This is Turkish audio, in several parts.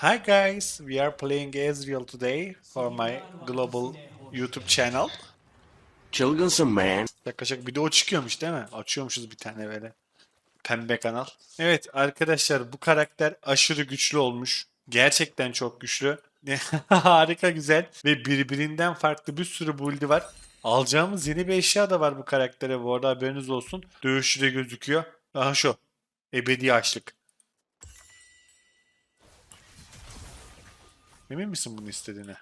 Hi guys, we are playing Ezreal today for my global YouTube channel. Çılgınsın man. Yaklaşık video çıkıyormuş değil mi? Açıyormuşuz bir tane böyle. Pembe kanal. Evet arkadaşlar bu karakter aşırı güçlü olmuş. Gerçekten çok güçlü. Harika güzel. Ve birbirinden farklı bir sürü build'i var. Alacağımız yeni bir eşya da var bu karaktere bu arada haberiniz olsun. Dövüşçü de gözüküyor. Aha şu. Ebedi açlık. Emin misin bunu istediğine?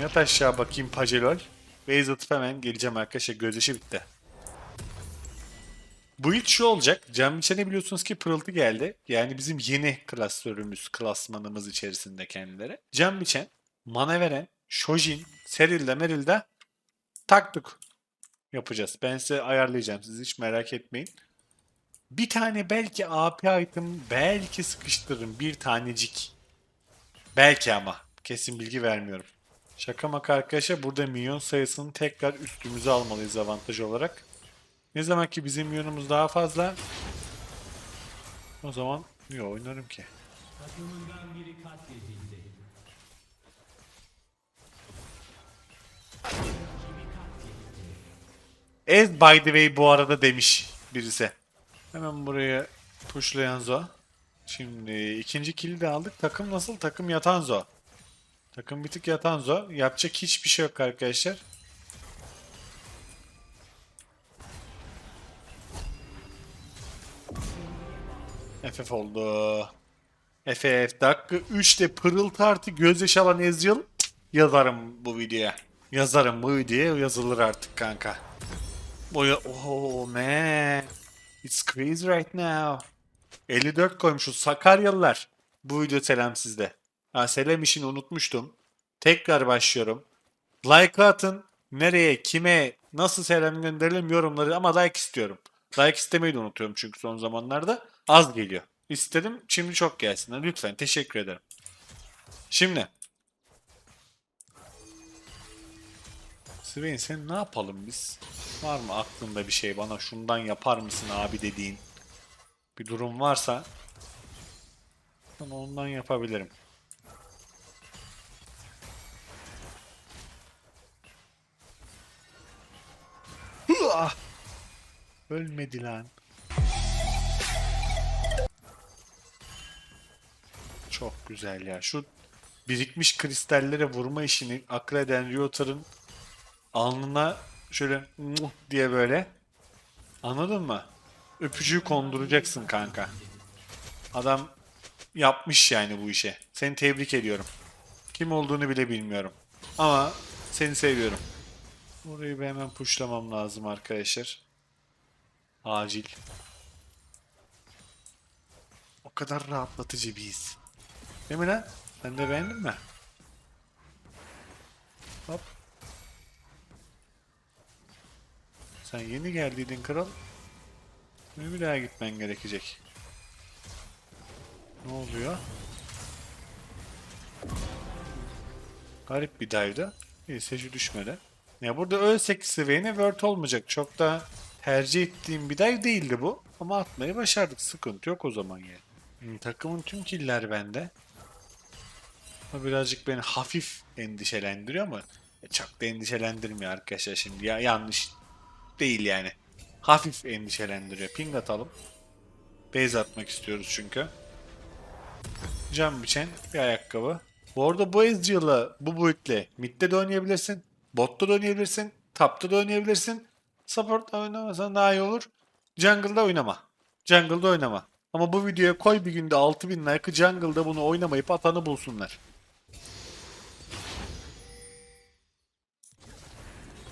Yat aşağı bakayım Pacelol. Base atıp hemen geleceğim arkadaşlar. Gözyaşı bitti. Bu ilk şu olacak. Can Biçen'e biliyorsunuz ki pırıltı geldi. Yani bizim yeni klasörümüz, klasmanımız içerisinde kendileri. Can Biçen, mana veren, Shojin, Seril'de Meril'de taktık yapacağız. Ben size ayarlayacağım. Siz hiç merak etmeyin. Bir tane belki AP item belki sıkıştırırım. Bir tanecik. Belki ama. Kesin bilgi vermiyorum. Şaka maka arkadaşlar burada milyon sayısını tekrar üstümüze almalıyız avantaj olarak. Ne zaman ki bizim milyonumuz daha fazla o zaman yok oynarım ki. Ez by the way bu arada demiş birisi. Hemen buraya pushlayan Zo. Şimdi ikinci kili de aldık. Takım nasıl? Takım yatan Zo. Takım bir tık yatan Zo. Yapacak hiçbir şey yok arkadaşlar. FF oldu. FF dakika 3'te pırıltı artı gözyaşı alan Ezreal yazarım bu videoya. Yazarım bu videoya yazılır artık kanka. Boya oh man. It's crazy right now. 54 koymuşuz Sakaryalılar. Bu video selam sizde. Ha, selam işini unutmuştum. Tekrar başlıyorum. Like atın. Nereye, kime, nasıl selam gönderelim yorumları ama like istiyorum. Like istemeyi de unutuyorum çünkü son zamanlarda. Az geliyor. İstedim şimdi çok gelsin. Lütfen teşekkür ederim. Şimdi. Swain sen ne yapalım biz? Var mı aklında bir şey bana şundan yapar mısın abi dediğin bir durum varsa sana ondan yapabilirim. Hıah! Ölmedi lan. Çok güzel ya. Şu birikmiş kristallere vurma işini akreden Riotar'ın alnına şöyle diye böyle anladın mı? Öpücüğü konduracaksın kanka. Adam yapmış yani bu işe. Seni tebrik ediyorum. Kim olduğunu bile bilmiyorum. Ama seni seviyorum. Burayı bir hemen pushlamam lazım arkadaşlar. Acil. O kadar rahatlatıcı bir his. Değil mi lan? Sen de beğendin mi? Sen yeni geldiydin kral. Şimdi bir daha gitmen gerekecek. Ne oluyor? Garip bir dive'da. İyi Seju düşmedi. Ya burada ölsek Swain'e word olmayacak. Çok da tercih ettiğim bir dive değildi bu. Ama atmayı başardık. Sıkıntı yok o zaman yani. Hmm, takımın tüm killer bende. Bu birazcık beni hafif endişelendiriyor ama e, çok da endişelendirmiyor arkadaşlar şimdi. Ya yanlış değil yani. Hafif endişelendiriyor. Ping atalım. Base atmak istiyoruz çünkü. Cam biçen bir ayakkabı. Bu arada bu Ezreal'la bu build'le mid'de de oynayabilirsin. Bot'ta da oynayabilirsin. Top'ta da oynayabilirsin. Support'ta oynamasan daha iyi olur. Jungle'da oynama. Jungle'da oynama. Ama bu videoya koy bir günde 6000 like'ı jungle'da bunu oynamayıp atanı bulsunlar.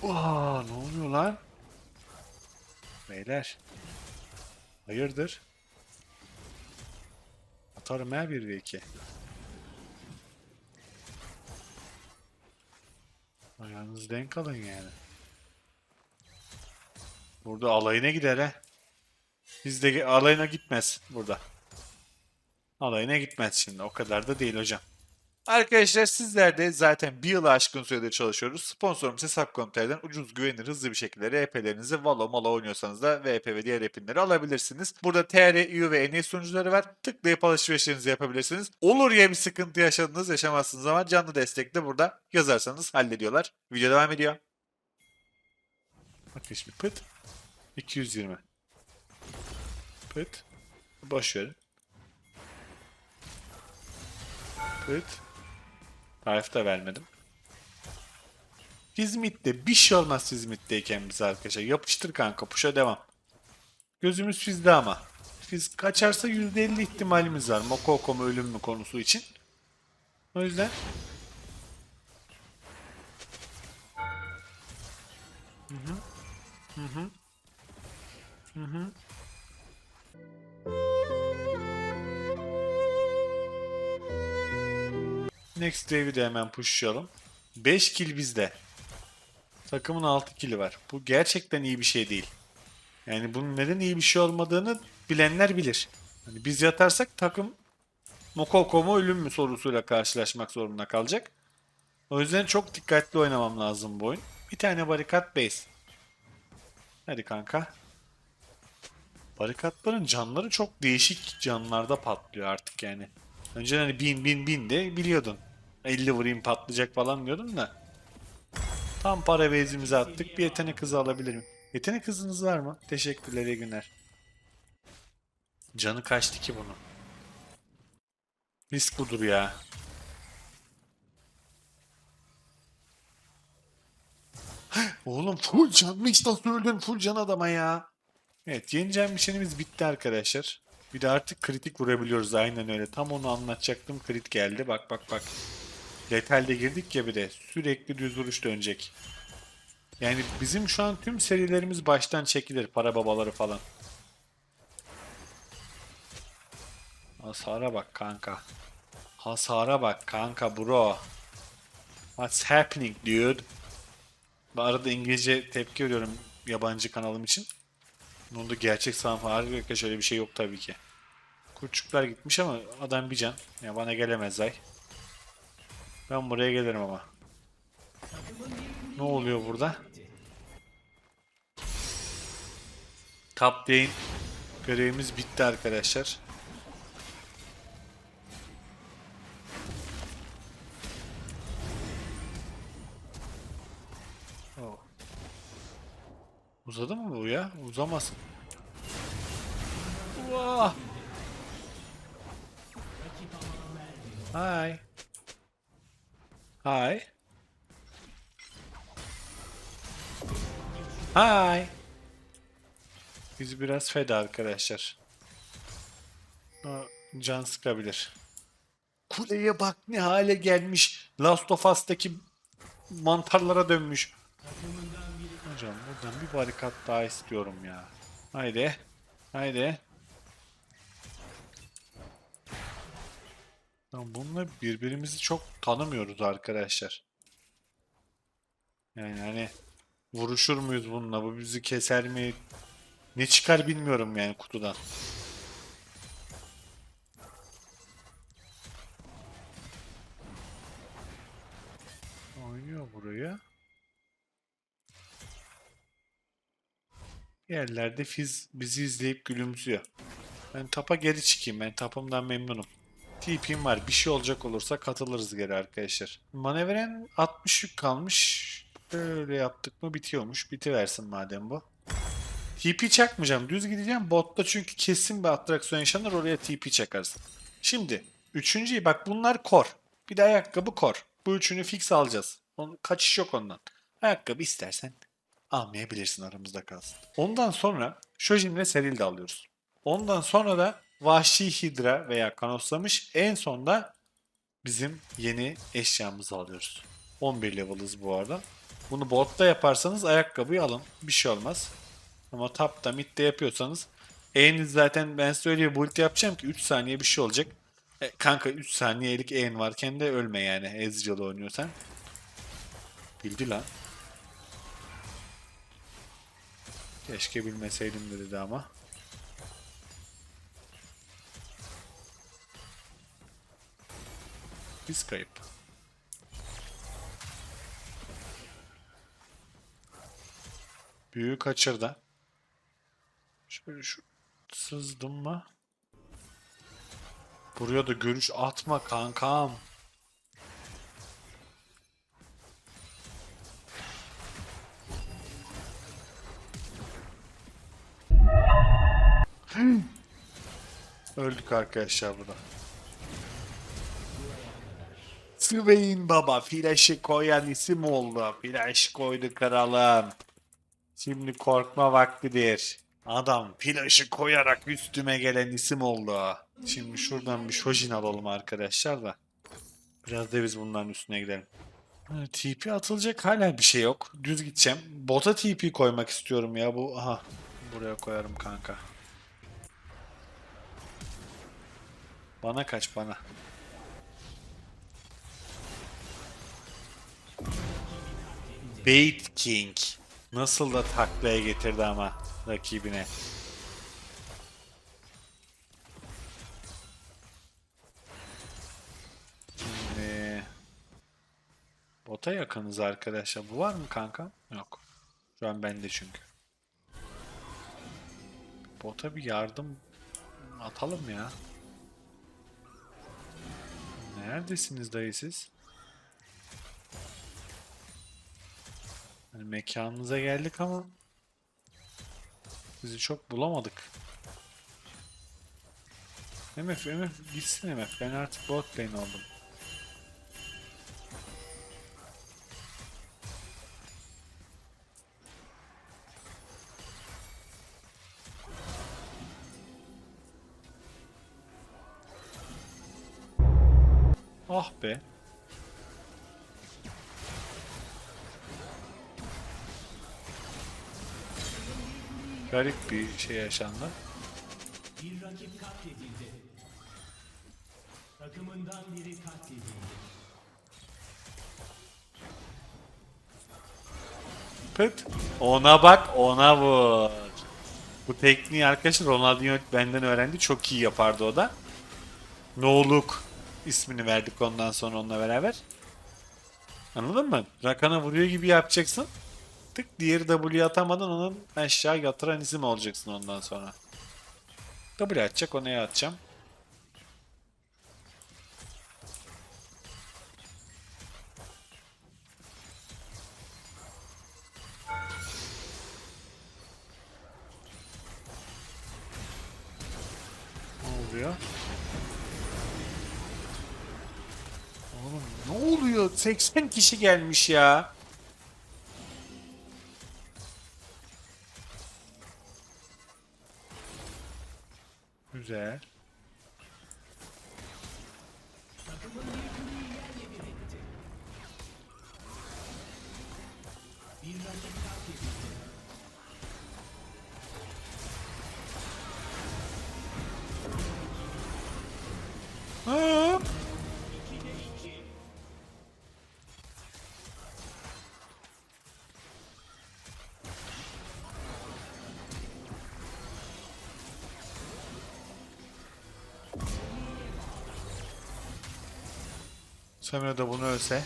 Aa, ne oluyor lan? Beyler. Hayırdır? Atarım ha 1 ve 2. Ayağınız denk alın yani. Burada alayına gider he. Bizde alayına gitmez burada. Alayına gitmez şimdi. O kadar da değil hocam. Arkadaşlar sizler de zaten bir yılı aşkın süredir çalışıyoruz. Sponsorumuz Hesap.com.tr'den ucuz, güvenilir, hızlı bir şekilde RP'lerinizi Valo, Mala oynuyorsanız da VP ve diğer app'inleri alabilirsiniz. Burada TR, EU ve NE sunucuları var. Tıklayıp alışverişlerinizi yapabilirsiniz. Olur ya bir sıkıntı yaşadınız, yaşamazsınız ama canlı destek de burada yazarsanız hallediyorlar. Video devam ediyor. Bakın şimdi pıt. 220. Pıt. Boş verin. Pıt. Tarif da vermedim. Hizmet'te bir şey olmaz Hizmet'teyken biz arkadaşlar. Yapıştır kanka puşa devam. Gözümüz Fiz'de ama. Fiz kaçarsa %50 ihtimalimiz var. Mokoko mu ölüm mü konusu için. O yüzden Next wave'i de hemen pushlayalım. 5 kill bizde. Takımın 6 kill'i var. Bu gerçekten iyi bir şey değil. Yani bunun neden iyi bir şey olmadığını bilenler bilir. Hani biz yatarsak takım Mokoko mu ölüm mü sorusuyla karşılaşmak zorunda kalacak. O yüzden çok dikkatli oynamam lazım bu oyun. Bir tane barikat base. Hadi kanka. Barikatların canları çok değişik canlarda patlıyor artık yani. Önceden hani bin bin bin de biliyordun. 50 vurayım patlayacak falan diyordun da. Tam para bezimizi attık. Bir yetenek hızı alabilirim. Yetenek hızınız var mı? Teşekkürler iyi günler. Canı kaçtı ki bunu. Risk budur ya. Oğlum full can mı işte öldün full can adama ya. Evet yeneceğim missionimiz bitti arkadaşlar. Bir de artık kritik vurabiliyoruz aynen öyle. Tam onu anlatacaktım krit geldi. Bak bak bak. Letal'de girdik ya bir de. Sürekli düz vuruş dönecek. Yani bizim şu an tüm serilerimiz baştan çekilir. Para babaları falan. Hasara bak kanka. Hasara bak kanka bro. What's happening dude? Bu arada İngilizce tepki veriyorum yabancı kanalım için. Bunu da gerçek sanırım. Harika şöyle bir şey yok tabii ki. Kurçuklar gitmiş ama adam bir can. Ya bana gelemez ay. Ben buraya gelirim ama. Ne oluyor burada? Top lane görevimiz bitti arkadaşlar. Oh. Uzadı mı bu ya? Uzamasın. Vah! Hi. Hi. Hi. Biz biraz feda arkadaşlar. Can sıkabilir. Kuleye bak ne hale gelmiş. Last of Us'taki mantarlara dönmüş. Hocam buradan bir barikat daha istiyorum ya. Haydi. Haydi. Lan bununla birbirimizi çok tanımıyoruz arkadaşlar. Yani hani vuruşur muyuz bununla? Bu bizi keser mi? Ne çıkar bilmiyorum yani kutudan. Oynuyor buraya. Yerlerde Fiz bizi izleyip gülümsüyor. Ben tapa geri çıkayım. Ben tapımdan memnunum. TP'm var. Bir şey olacak olursa katılırız geri arkadaşlar. Manevren 60 yük kalmış. Böyle yaptık mı bitiyormuş. Bitiversin madem bu. TP çakmayacağım. Düz gideceğim. Botta çünkü kesin bir atraksiyon yaşanır. Oraya TP çakarsın. Şimdi. Üçüncüyü bak bunlar kor. Bir de ayakkabı kor. Bu üçünü fix alacağız. Onun, kaçış yok ondan. Ayakkabı istersen almayabilirsin aramızda kalsın. Ondan sonra Shojin'le Seril de alıyoruz. Ondan sonra da Vahşi Hidra veya Kanoslamış en sonda bizim yeni eşyamızı alıyoruz. 11 level'ız bu arada. Bunu botta yaparsanız ayakkabıyı alın. Bir şey olmaz. Ama tapta midde yapıyorsanız E'niz zaten ben size öyle bir yapacağım ki 3 saniye bir şey olacak. E, kanka 3 saniyelik E'n varken de ölme yani Ezreal oynuyorsan. Bildi lan. Keşke bilmeseydim de dedi ama. Biz kayıp. Büyüğü kaçırdı. Şöyle şu sızdım mı? Buraya da görüş atma kankam. Öldük arkadaşlar burada. Swain baba flaşı koyan isim oldu. Flash koydu kralım. Şimdi korkma vaktidir. Adam flaşı koyarak üstüme gelen isim oldu. Şimdi şuradan bir şojin alalım arkadaşlar da. Biraz da biz bunların üstüne gidelim. TP atılacak hala bir şey yok. Düz gideceğim. Bota TP koymak istiyorum ya bu. Aha. Buraya koyarım kanka. Bana kaç bana. Bait King. Nasıl da taklaya getirdi ama rakibine. Şimdi bota yakınız arkadaşlar. Bu var mı kanka? Yok. Şu an bende çünkü. Bota bir yardım atalım ya. Neredesiniz dayı siz? Hani mekanınıza geldik ama sizi çok bulamadık. MF, MF gitsin MF. Ben artık bot lane oldum. Ah be. Garip bir şey yaşandı. Bir rakip katledildi. Takımından biri katledildi. Pıt. Ona bak ona vur. Bu tekniği arkadaşlar Ronaldinho benden öğrendi. Çok iyi yapardı o da. No look ismini verdik ondan sonra onunla beraber. Anladın mı? Rakan'a vuruyor gibi yapacaksın. Tık diğeri W atamadan onun aşağı yatıran isim olacaksın ondan sonra. W atacak ona atacağım. Ne oluyor? Oğlum ne oluyor? 80 kişi gelmiş ya. Semra da bunu ölse.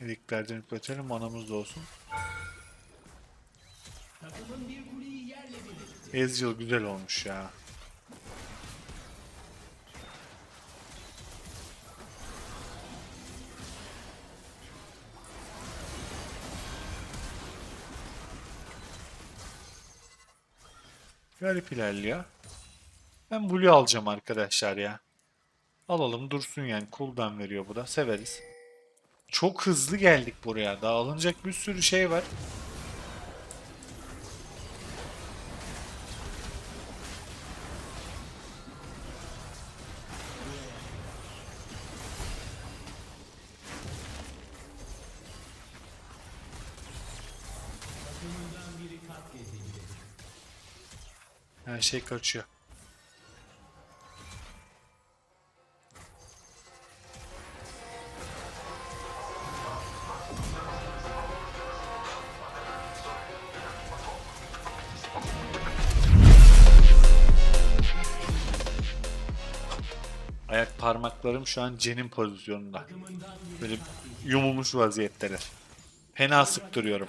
Eliklerden yükletelim manamız da olsun. Ezreal güzel olmuş ya. Garip ilerliyor. Ben Blue alacağım arkadaşlar ya. Alalım dursun yani. Cooldown veriyor bu da. Severiz. Çok hızlı geldik buraya. Daha alınacak bir sürü şey var. Takımından biri katledildi. Her şey kaçıyor. Ayak parmaklarım şu an cenin pozisyonunda. Böyle yumulmuş vaziyetteler. Fena sıktırıyorum.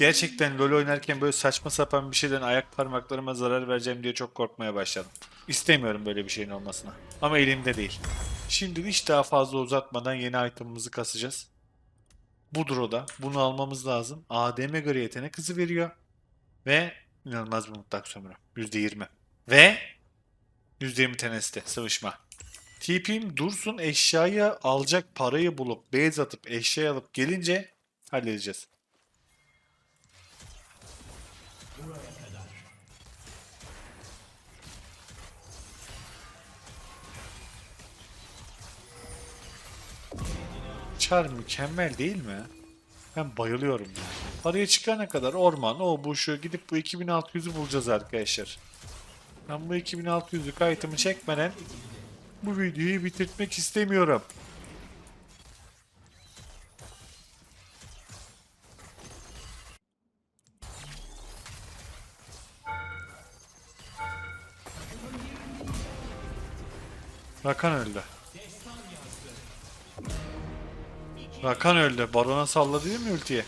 Gerçekten LoL oynarken böyle saçma sapan bir şeyden ayak parmaklarıma zarar vereceğim diye çok korkmaya başladım. İstemiyorum böyle bir şeyin olmasına. Ama elimde değil. Şimdi hiç daha fazla uzatmadan yeni itemımızı kasacağız. Budur o da. Bunu almamız lazım. ADM göre yetenek hızı veriyor. Ve inanılmaz bir mutlak sömürü. %20. Ve %20 teneste sıvışma. TP'm dursun eşyayı alacak parayı bulup base atıp eşya alıp gelince halledeceğiz. Çar mükemmel değil mi? Ben bayılıyorum ya. Paraya çıkana kadar orman, o bu şu gidip bu 2600'ü bulacağız arkadaşlar. Ben bu 2600'lük item'ı çekmeden bu videoyu bitirtmek istemiyorum. Rakan öldü. Rakan öldü. Barona salladı değil mi ultiyi?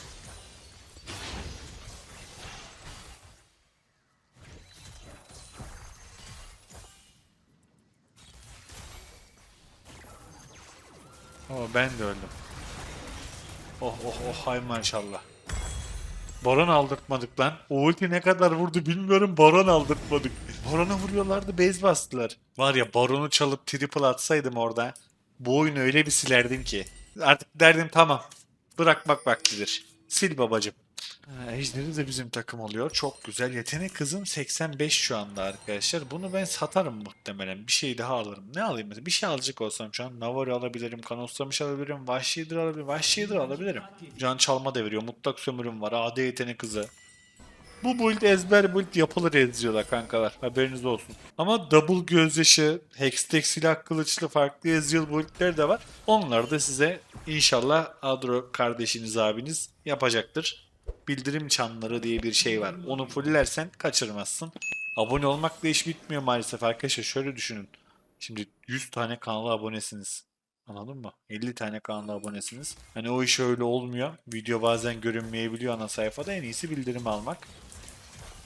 Oo ben de öldüm. Oh oh oh hay maşallah. Baron aldırtmadık lan. O ulti ne kadar vurdu bilmiyorum Baron aldırtmadık. Baron'a vuruyorlardı base bastılar. Var ya Baron'u çalıp triple atsaydım orada. Bu oyunu öyle bir silerdim ki. Artık derdim tamam. Bırakmak vaktidir. Sil babacım. Ha, Ejderi de bizim takım oluyor. Çok güzel. Yetenek hızım 85 şu anda arkadaşlar. Bunu ben satarım muhtemelen. Bir şey daha alırım. Ne alayım mesela? Bir şey alacak olsam şu an Navari alabilirim. Kanoslamış alabilirim. Vahşidir alabilirim. Vahşidir alabilirim. Can çalma deviriyor. Mutlak sömürüm var. AD yetenek hızı. Bu build ezber build yapılır yazıyorlar kankalar. Haberiniz olsun. Ama double gözyaşı, hextech silah kılıçlı farklı Ezreal buildler de var. Onlar da size inşallah Adro kardeşiniz abiniz yapacaktır. Bildirim çanları diye bir şey var. Onu fulllersen kaçırmazsın. Abone olmakla iş bitmiyor maalesef arkadaşlar. Şöyle düşünün. Şimdi 100 tane kanala abonesiniz. Anladın mı? 50 tane kanala abonesiniz. Hani o iş öyle olmuyor. Video bazen görünmeyebiliyor ana sayfada. En iyisi bildirim almak.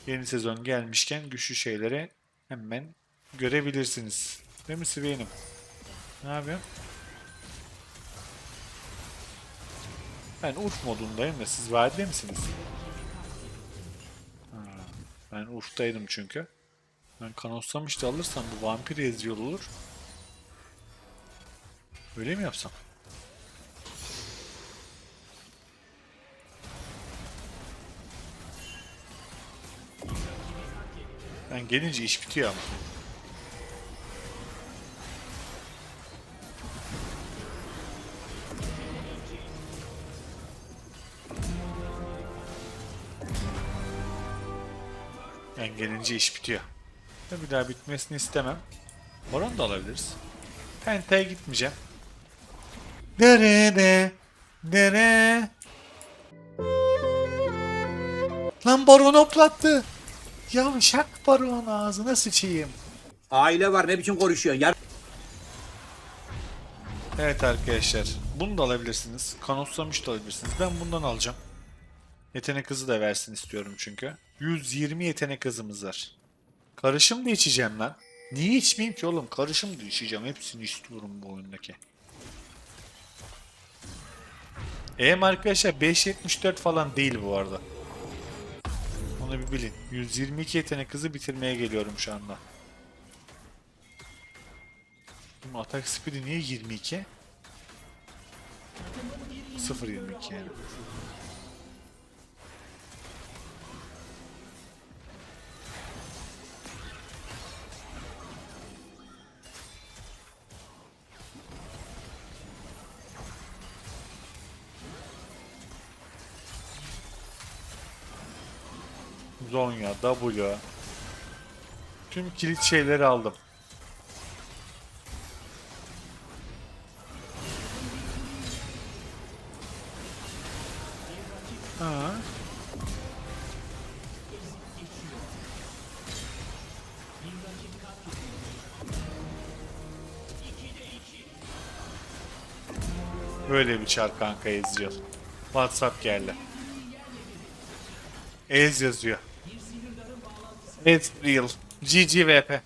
Yeni sezon gelmişken güçlü şeyleri hemen görebilirsiniz. Değil mi Siveynim? Ne yapıyorsun? Ben Urf modundayım da siz vadide misiniz? Ben Urf'taydım çünkü. Ben kanoslamış da alırsam bu vampir eziyor olur. Öyle mi yapsam? Ben gelince iş bitiyor ama. Ben gelince iş bitiyor. Bir daha bitmesini istemem. Baron da alabiliriz. Penta'ya gitmeyeceğim. Nerede? Nere? Lan baron hoplattı. Yavşak baron ağzına sıçayım. Aile var ne biçim konuşuyorsun? Yar Evet arkadaşlar. Bunu da alabilirsiniz. Kanoslamış da alabilirsiniz. Ben bundan alacağım. Yetenek hızı da versin istiyorum çünkü. 120 yetenek hızımız var. Karışım da içeceğim lan. Niye içmeyeyim ki oğlum? Karışım da içeceğim. Hepsini istiyorum bu oyundaki. EM arkadaşlar 5.74 falan değil bu arada. Onu bir bilin. 122 yetenek hızı bitirmeye geliyorum şu anda. Bu atak speed'i niye 22? 0.22 yani. Zonya, W. Tüm kilit şeyleri aldım. Ha. Böyle bir çar kanka Ezreal. WhatsApp geldi. Ez yazıyor. Ezreal. GG VP.